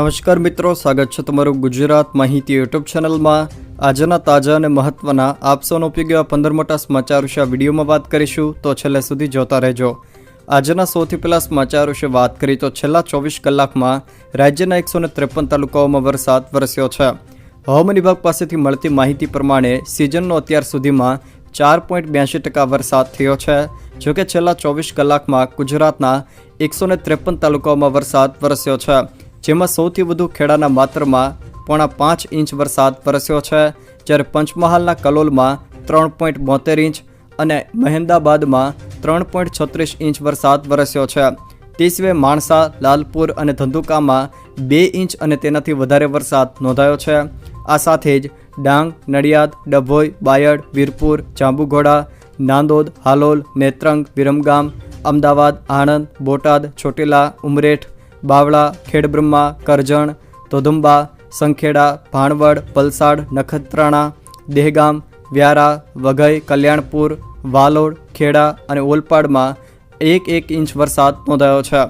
નમસ્કાર મિત્રો, સ્વાગત છે તમારું ગુજરાત માહિતી યુટ્યુબ ચેનલમાં. આજના તાજા અને મહત્વના આપસોનો ઉપયોગ એવા પંદર મોટા સમાચાર વિશે વિડીયોમાં વાત કરીશું, તો છેલ્લે સુધી જોતા રહેજો. આજના સૌથી પહેલાં સમાચાર વિશે વાત કરી તો છેલ્લા ચોવીસ કલાકમાં રાજ્યના એકસો ત્રેપન તાલુકાઓમાં વરસાદ વરસ્યો છે. હવામાન વિભાગ પાસેથી મળતી માહિતી પ્રમાણે સિઝનનો અત્યાર સુધીમાં ચાર પોઈન્ટ બ્યાસી ટકા વરસાદ થયો છે. જોકે છેલ્લા ચોવીસ કલાકમાં ગુજરાતના એકસો ત્રેપન તાલુકાઓમાં વરસાદ વરસ્યો છે. જેમાં સૌથી વધુ ખેડાના માત્રમાં પોણા પાંચ ઇંચ વરસાદ વરસ્યો છે, જ્યારે પંચમહાલના કલોલમાં ત્રણ પોઈન્ટ બોતેર ઇંચ અને મહેમદાબાદમાં ત્રણ પોઈન્ટ છત્રીસ ઇંચ વરસાદ વરસ્યો છે. તે સિવાય માણસા, લાલપુર અને ધંધુકામાં બે ઇંચ અને તેનાથી વધારે વરસાદ નોંધાયો છે. આ સાથે જ ડાંગ, નડિયાદ, ડભોઈ, બાયડ, વીરપુર, જાંબુઘોડા, નાંદોદ, હાલોલ નેત્રંગ વિરમગામ, અમદાવાદ, આણંદ, બોટાદ, ચોટીલા, ઉમરેઠ બાવળા, ખેડબ્રહ્મા, કરજણ, ધોધુંબા, સંખેડા, ભાણવડ, પલસાડ, નખત્રાણા, દેહગામ, વ્યારા, વઘઈ, કલ્યાણપુર, વાલોડ, ખેડા અને ઓલપાડમાં એક એક ઇંચ વરસાદ નોંધાયો છે.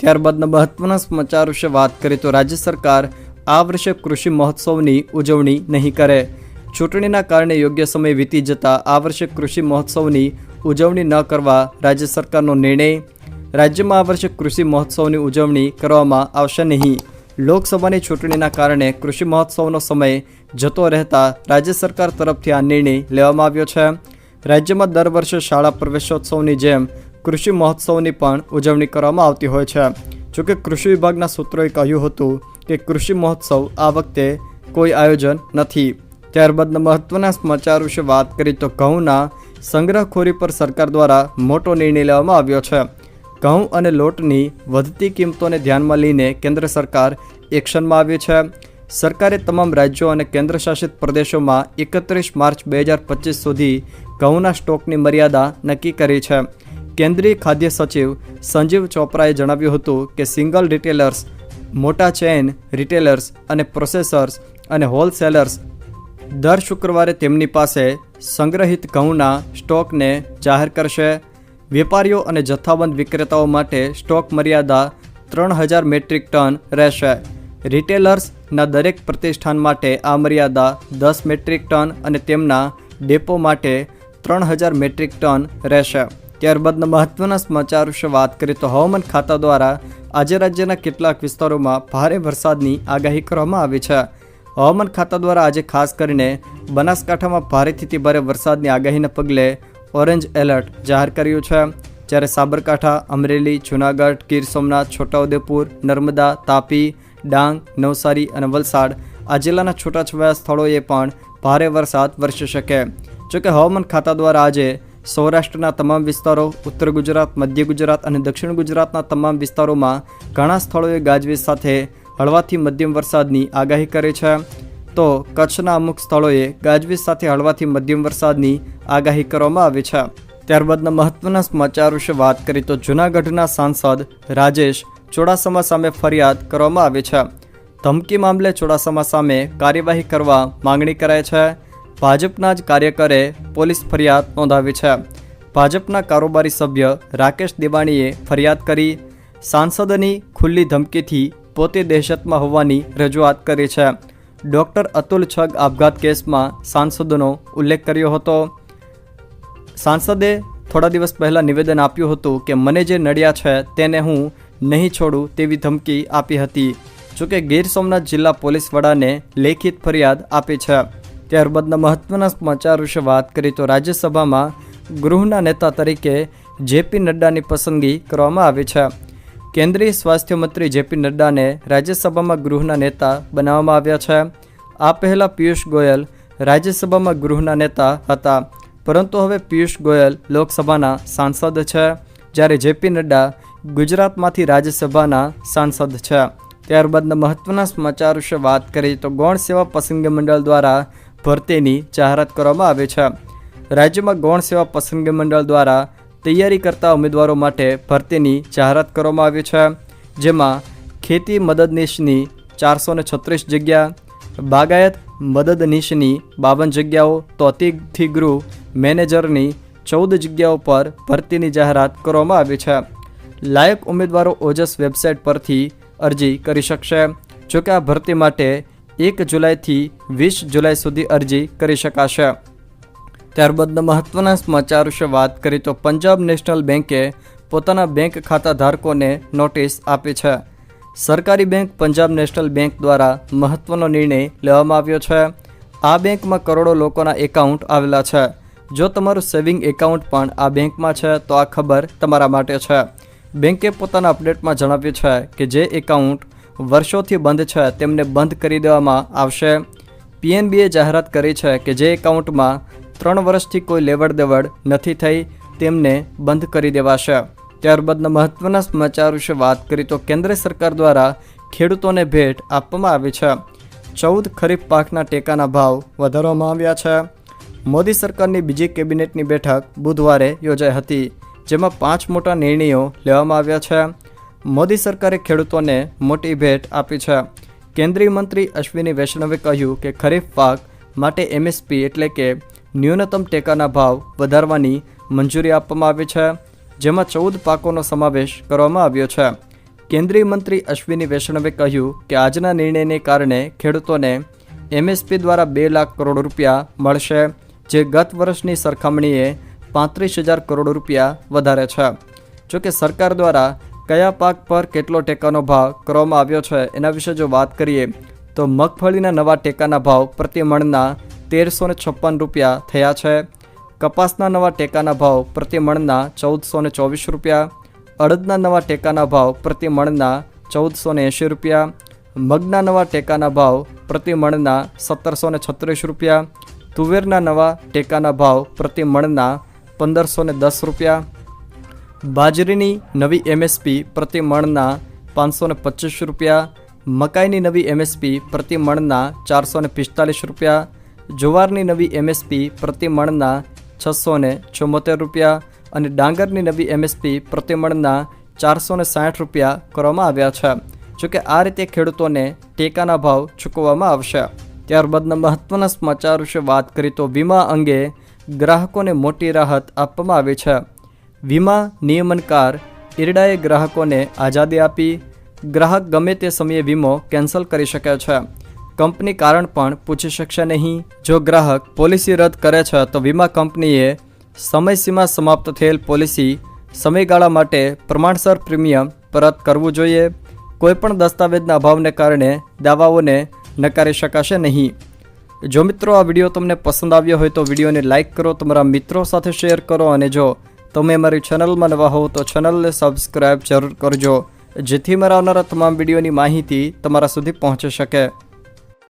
ત્યારબાદના મહત્વના સમાચાર વિશે વાત કરીએ તો રાજ્ય સરકાર આ વર્ષે કૃષિ મહોત્સવની ઉજવણી નહીં કરે. ચૂંટણીના કારણે યોગ્ય સમય વીતી જતાં આ વર્ષે કૃષિ મહોત્સવની ઉજવણી ન કરવા રાજ્ય સરકારનો નિર્ણય રાજ્યમાં આ વર્ષે કૃષિ મહોત્સવની ઉજવણી કરવામાં આવશે નહીં. લોકસભાની ચૂંટણીના કારણે કૃષિ મહોત્સવનો સમય જતો રહેતા રાજ્ય સરકાર તરફથી આ નિર્ણય લેવામાં આવ્યો છે. રાજ્યમાં દર વર્ષે શાળા પ્રવેશોત્સવની જેમ કૃષિ મહોત્સવની પણ ઉજવણી કરવામાં આવતી હોય છે. જોકે કૃષિ વિભાગના સૂત્રોએ કહ્યું હતું કે કૃષિ મહોત્સવ આ વખતે કોઈ આયોજન નથી. ત્યારબાદના મહત્વના સમાચાર વિશે વાત કરી તો ઘઉંના સંગ્રહખોરી પર સરકાર દ્વારા મોટો નિર્ણય લેવામાં આવ્યો છે. ઘઉં અને લોટની વધતી કિંમતોને ધ્યાનમાં લઈને કેન્દ્ર સરકાર એક્શનમાં આવી છે. સરકારે તમામ રાજ્યો અને કેન્દ્રશાસિત પ્રદેશોમાં એકત્રીસ માર્ચ બે હજાર પચીસ સુધી ઘઉંના સ્ટોકની મર્યાદા નક્કી કરી છે. કેન્દ્રીય ખાદ્ય સચિવ સંજીવ ચોપરાએ જણાવ્યું હતું કે સિંગલ રિટેલર્સ, મોટા ચેઇન રિટેલર્સ અને પ્રોસેસર્સ અને હોલસેલર્સ દર શુક્રવારે તેમની પાસે સંગ્રહિત ઘઉંના સ્ટોકને જાહેર કરશે. વેપારીઓ અને જથ્થાબંધ વિક્રેતાઓ માટે સ્ટોક મર્યાદા ત્રણ હજાર મેટ્રિક ટન રહેશે. રિટેલર્સના દરેક પ્રતિષ્ઠાન માટે આ મર્યાદા દસ મેટ્રિક ટન અને તેમના ડેપો માટે ત્રણ હજાર મેટ્રિક ટન રહેશે. ત્યારબાદના મહત્ત્વના સમાચાર વિશે વાત કરીએ તો હવામાન ખાતા દ્વારા આજે રાજ્યના કેટલાક વિસ્તારોમાં ભારે વરસાદની આગાહી કરવામાં આવી છે. હવામાન ખાતા દ્વારા આજે ખાસ કરીને બનાસકાંઠામાં ભારેથી ભારે વરસાદની આગાહીના પગલે ઓરેન્જ એલર્ટ જાહેર કર્યું છે. જ્યારે સાબરકાંઠા, અમરેલી, જૂનાગઢ, ગીર સોમનાથ, છોટાઉદેપુર, નર્મદા, તાપી, ડાંગ, નવસારી અને વલસાડ આ જિલ્લાના છૂટાછવાયા સ્થળોએ પણ ભારે વરસાદ વરસી શકે. જોકે હવામાન ખાતા દ્વારા આજે સૌરાષ્ટ્રના તમામ વિસ્તારો, ઉત્તર ગુજરાત, મધ્ય ગુજરાત અને દક્ષિણ ગુજરાતના તમામ વિસ્તારોમાં ઘણા સ્થળોએ ગાજવીજ સાથે હળવાથી મધ્યમ વરસાદની આગાહી કરી છે. તો કચ્છના અમુક સ્થળોએ ગાજવીજ સાથે હળવાથી મધ્યમ વરસાદની આગાહી કરવામાં આવી છે. ત્યારબાદના મહત્વના સમાચાર વિશે વાત કરી તો જૂનાગઢના સાંસદ રાજેશ ચોડાસમા સામે ફરિયાદ કરવામાં આવી છે. ધમકી મામલે ચોડાસમા સામે કાર્યવાહી કરવા માંગણી કરાઈ છે. ભાજપના જ કાર્યકરે પોલીસ ફરિયાદ નોંધાવી છે. ભાજપના કારોબારી સભ્ય રાકેશ દેવાણીએ ફરિયાદ કરી, સાંસદની ખુલ્લી ધમકીથી પોતે દહેશતમાં હોવાની રજૂઆત કરી છે. ડૉક્ટર અતુલ છગ આપઘાત કેસમાં સાંસદનો ઉલ્લેખ કર્યો હતો. સાંસદે થોડા દિવસ પહેલાં નિવેદન આપ્યું હતું કે, મને જે નડ્યા છે તેને હું નહીં છોડું તેવી ધમકી આપી હતી. જોકે ગીર સોમનાથ જિલ્લા પોલીસ વડાને લેખિત ફરિયાદ આપી છે. ત્યારબાદના મહત્વના સમાચાર વિશે વાત કરી તો રાજ્યસભામાં ગૃહના નેતા તરીકે જેપી નડ્ડાની પસંદગી કરવામાં આવી છે. કેન્દ્રીય સ્વાસ્થ્ય મંત્રી જેપી નડ્ડાને રાજ્યસભામાં ગૃહના નેતા બનાવવામાં આવ્યા છે. આ પહેલાં પિયુષ ગોયલ રાજ્યસભામાં ગૃહના નેતા હતા. પરંતુ હવે પિયુષ ગોયલ લોકસભાના સાંસદ છે. જ્યારે જેપી નડ્ડા ગુજરાતમાંથી રાજ્યસભાના સાંસદ છે. ત્યારબાદના મહત્વના સમાચાર વિશે વાત કરીએ તો ગૌણ સેવા પસંદગી મંડળ દ્વારા ભરતીની જાહેરાત કરવામાં આવી છે. રાજ્યમાં ગૌણ સેવા પસંદગી મંડળ દ્વારા તૈયારી કરતા ઉમેદવારો માટે ભરતીની જાહેરાત કરવામાં આવી છે. જેમાં ખેતી મદદનીશની ચારસો ને છત્રીસ જગ્યા, બાગાયત મદદનીશની બાવન જગ્યાઓ તો અતિથિ ગૃહ મેનેજરની ચૌદ જગ્યાઓ પર ભરતીની જાહેરાત કરવામાં આવી છે. લાયક ઉમેદવારો ઓજસ વેબસાઇટ પરથી અરજી કરી શકશે. જોકે આ ભરતી માટે એક જુલાઈથી વીસ જુલાઈ સુધી અરજી કરી શકાશે. ત્યારબાદના મહત્વના સમાચાર વિશે વાત કરીએ તો પંજાબ નેશનલ બેંકે પોતાના બેંક ખાતા ધારકોને નોટિસ આપી છે. સરકારી બેંક પંજાબ નેશનલ બેંક દ્વારા મહત્વનો નિર્ણય લેવામાં આવ્યો છે. આ બેંકમાં કરોડો લોકોના એકાઉન્ટ આવેલા છે. જો તમારું સેવિંગ એકાઉન્ટ પણ આ બેંકમાં છે, તો આ ખબર તમારા માટે છે. બેંકે પોતાના અપડેટમાં જણાવ્યું છે કે જે એકાઉન્ટ વર્ષોથી બંધ છે, તેમને બંધ કરી દેવામાં આવશે. પીએનબીએ જાહેરાત કરી છે કે જે એકાઉન્ટમાં ત્રણ વર્ષથી કોઈ લેવડ દેવડ નથી થઈ, તેમને બંધ કરી દેવાશે. ત્યારબાદના મહત્વના સમાચાર વિશે વાત કરીએ તો કેન્દ્ર સરકાર દ્વારા ખેડૂતોને ભેટ આપવામાં આવી છે. ચૌદ ખરીફ પાકના ટેકાના ભાવ વધારવામાં આવ્યા છે. મોદી સરકારની બીજી કેબિનેટની બેઠક બુધવારે યોજાઈ હતી, જેમાં પાંચ મોટા નિર્ણયો લેવામાં આવ્યા છે. મોદી સરકારે ખેડૂતોને મોટી ભેટ આપી છે. કેન્દ્રીય મંત્રી અશ્વિની વૈષ્ણવે કહ્યું કે ખરીફ પાક માટે એમએસપી એટલે કે ન્યૂનતમ ટેકાના ભાવ વધારવાની મંજૂરી આપવામાં આવી છે, જેમાં ચૌદ પાકોનો સમાવેશ કરવામાં આવ્યો છે. કેન્દ્રીય મંત્રી અશ્વિની વૈષ્ણવે કહ્યું કે આજના નિર્ણયને કારણે ખેડૂતોને એમએસપી દ્વારા બે લાખ કરોડ રૂપિયા મળશે, જે ગત વર્ષની સરખામણીએ પાંત્રીસ હજાર કરોડ રૂપિયા વધારે છે. જોકે સરકાર દ્વારા કયા પાક પર કેટલો ટેકાનો ભાવ કરવામાં આવ્યો છે એના વિશે જો વાત કરીએ, તો મગફળીના નવા ટેકાના ભાવ પ્રતિ મણના તેરસો છપ્પન રૂપિયા થયા છે. કપાસના નવા ટેકાના ભાવ પ્રતિ મણના ચૌદસો ચોવીસ રૂપિયા. અડદના નવા ટેકાના ભાવ પ્રતિ મણના ચૌદસો એંશી રૂપિયા. મગના નવા ટેકાના ભાવ પ્રતિ મણના સત્તરસો છત્રીસ રૂપિયા. તુવેરના નવા ટેકાના ભાવ પ્રતિ મણના પંદરસો દસ રૂપિયા. બાજરીની નવી એમએસપી પ્રતિ મણના પાંચસો પચીસ રૂપિયા. મકાઈની નવી એમએસપી પ્રતિ મણના ચારસો પિસ્તાલીસ રૂપિયા. જુવારની નવી એમએસપી પ્રતિ મણના છસો ને ચુમ્મોતેર રૂપિયા અને ડાંગરની નવી એમએસપી પ્રતિ મણના ચારસો ને સાઠ રૂપિયા કરવામાં આવ્યા છે. જોકે આ રીતે ખેડૂતોને ટેકાના ભાવ ચૂકવવામાં આવશે. ત્યારબાદના મહત્વના સમાચાર વિશે વાત કરીએ તો વીમા અંગે ગ્રાહકોને મોટી રાહત આપવામાં આવી છે. વીમા નિયમનકાર ઇરડાએ ગ્રાહકોને આઝાદી આપી. ગ્રાહક ગમે તે સમયે વીમો કેન્સલ કરી શકે છે. કંપની કારણ પણ પૂછી શકશે નહીં. જો ગ્રાહક પોલિસી રદ કરે છે, તો વીમા કંપનીએ સમયસીમા સમાપ્ત થયેલ પોલિસી સમયગાળા માટે પ્રમાણસર પ્રીમિયમ પરત કરવું જોઈએ. કોઈપણ દસ્તાવેજના અભાવને કારણે દાવાઓને નકારી શકાશે નહીં. જો મિત્રો આ વીડિયો તમને પસંદ આવ્યો હોય તો વિડીયોને લાઇક કરો, તમારા મિત્રો સાથે શેર કરો અને જો તમે મારી ચેનલમાં નવા હો તો ચેનલને સબસ્ક્રાઈબ જરૂર કરજો, જેથી મારા આવનારા તમામ વિડીયોની માહિતી તમારા સુધી પહોંચી શકે.